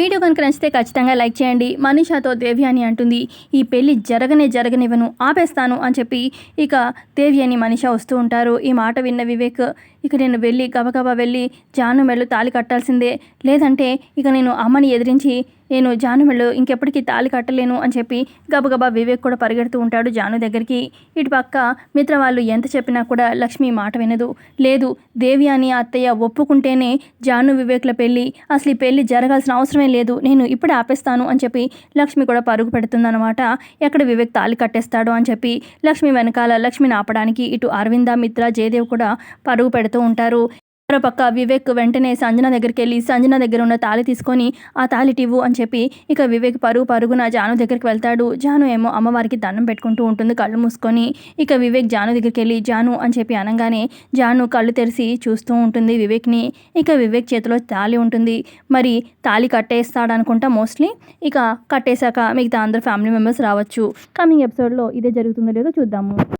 Video కనుక నచ్చితే ఖచ్చితంగా లైక్ చేయండి. మనీషాతో దేవి అని అంటుంది ఈ పెళ్ళి జరగనే జరగనివ్వను ఆపేస్తాను అని చెప్పి ఇక దేవి అని మనీష వస్తూ ఉంటారు. ఈ మాట విన్న వివేక్ ఇక నేను వెళ్ళి గబగబా వెళ్ళి జాను మెళ్ళు తాళి కట్టాల్సిందే. లేదంటే ఇక నేను అమ్మని ఎదిరించి నేను జాను ఇంకెప్పటికీ తాళి కట్టలేను అని చెప్పి గబగబా వివేక్ కూడా పరిగెడుతూ ఉంటాడు జాను దగ్గరికి. ఇటు పక్క మిత్ర వాళ్ళు ఎంత చెప్పినా కూడా లక్ష్మి మాట వినదు. లేదు దేవి అని అత్తయ్య ఒప్పుకుంటేనే జాను వివేక్ల పెళ్ళి. అసలు ఈ పెళ్ళి జరగాల్సిన అవసరమే లేదు. నేను ఇప్పుడే ఆపేస్తాను అని చెప్పి లక్ష్మి కూడా పరుగు పెడుతుందన్నమాట. ఎక్కడ వివేక్ తాళి కట్టేస్తాడో అని చెప్పి లక్ష్మి వెనకాల లక్ష్మిని ఆపడానికి ఇటు అరవింద మిత్ర జయదేవ్ కూడా పరుగు పెడుతూ ఉంటారు. పక్క వివేక్ వెంటనే సంజన దగ్గరికి వెళ్ళి సంజన దగ్గర ఉన్న తాళి తీసుకొని ఆ తాళి టివ్వు అని చెప్పి ఇక వివేక్ పరుగు పరుగున జాను దగ్గరికి వెళ్తాడు. జాను ఏమో అమ్మవారికి దండం పెట్టుకుంటూ ఉంటుంది కళ్ళు మూసుకొని. ఇక వివేక్ జాను దగ్గరికి వెళ్ళి జాను అని చెప్పి అనగానే జాను కళ్ళు తెరిచి చూస్తూ ఉంటుంది వివేక్ని. ఇక వివేక్ చేతిలో తాళి ఉంటుంది. మరి తాళి కట్టేస్తాడనుకుంటా మోస్ట్లీ. ఇక కట్టేశాక మిగతా అందరు ఫ్యామిలీ మెంబర్స్ రావచ్చు. కమింగ్ ఎపిసోడ్లో ఇదే జరుగుతుందో లేదో చూద్దాము.